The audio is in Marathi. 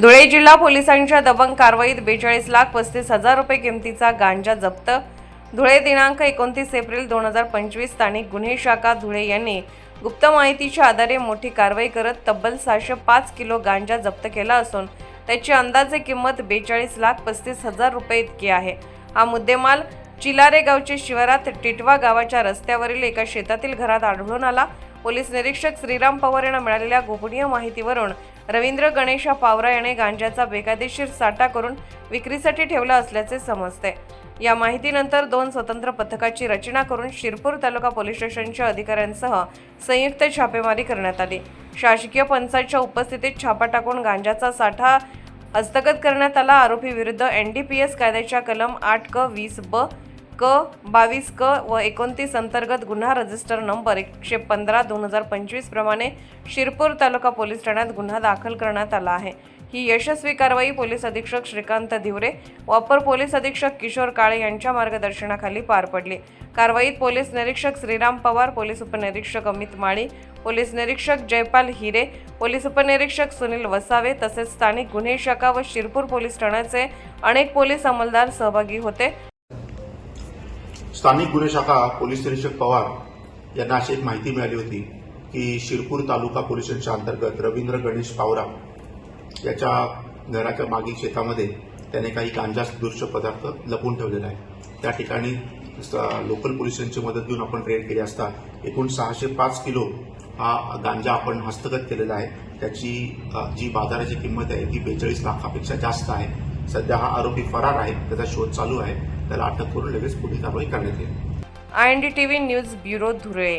धुळे जिल्हा पोलिसांच्या दबंग कारवाईत बेचाळीस लाख पस्तीस हजार रुपये किमतीचा गांजा जप्त. धुळे दिनांक एकोणतीस एप्रिल दोन हजार पंचवीस स्थानिक गुन्हे शाखा धुळे यांनी गुप्त माहितीच्या आधारे मोठी कारवाई करत तब्बल सहाशे पाच किलो गांजा जप्त केला असून त्याची अंदाजे किंमत बेचाळीस लाख पस्तीस हजार रुपये इतकी आहे. हा मुद्देमाल चिलारे गावचे शिवारात टिटवा गावाच्या रस्त्यावरील एका शेतातील घरात आढळून आला. पोलीस निरीक्षक श्रीराम पवार यांना मिळालेल्या गोपनीय माहितीवरून रवींद्र गणेशा पावरा याने गांजाचा बेकायदेशीर साठा करून विक्रीसाठी ठेवला असल्याचे समजते. या माहितीनंतर दोन स्वतंत्र पथकाची रचना करून शिरपूर तालुका पोलीस स्टेशनच्या अधिकाऱ्यांसह संयुक्त छापेमारी करण्यात आली. शासकीय पंचायतच्या उपस्थितीत छापा टाकून गांजाचा साठा हस्तगत करण्यात आला. आरोपी विरुद्ध एन डी पी एस कायद्याच्या कलम आठ क वीस ब क बावीस क व एकोणतीस अंतर्गत गुन्हा रजिस्टर नंबर एकशे पंधरा दोन हजार पंचवीस प्रमाणे शिरपूर तालुका पोलीस ठाण्यात गुन्हा दाखल करण्यात आला आहे. ही यशस्वी कारवाई पोलीस अधीक्षक श्रीकांत धिवरे व अपर पोलीस अधीक्षक किशोर काळे यांच्या मार्गदर्शनाखाली पार पडली. कारवाईत पोलीस निरीक्षक श्रीराम पवार पोलीस उपनिरीक्षक अमित माळी पोलीस निरीक्षक जयपाल हिरे पोलीस उपनिरीक्षक सुनील वसावे तसेच स्थानिक गुन्हे शाखा व शिरपूर पोलीस ठाण्याचे अनेक पोलीस अंमलदार सहभागी होते. स्थानिक गुन्हे शाखा पोलीस निरीक्षक पवार यांना अशी एक माहिती मिळाली होती की शिरपूर तालुका पोलीस स्टेशनच्या अंतर्गत रवींद्र गणेश पावरा याच्या घराच्या मागील शेतामध्ये त्याने काही गांजा दृश्य पदार्थ लपून ठेवलेला आहे त्या ठिकाणी लोकल पोलीस स्टेशनची मदत घेऊन आपण रेड केली असता एकूण सहाशे पाच किलो हा गांजा आपण हस्तगत केलेला आहे. त्याची जी बाजाराची किंमत आहे ती बेचाळीस लाखापेक्षा जास्त आहे. सध्या हा आरोपी फरार आहे त्याचा शोध चालू आहे. त्याला अटक करून लगेच पुढील कारवाई करण्यात येईल. I N D T V news bureau Dhule.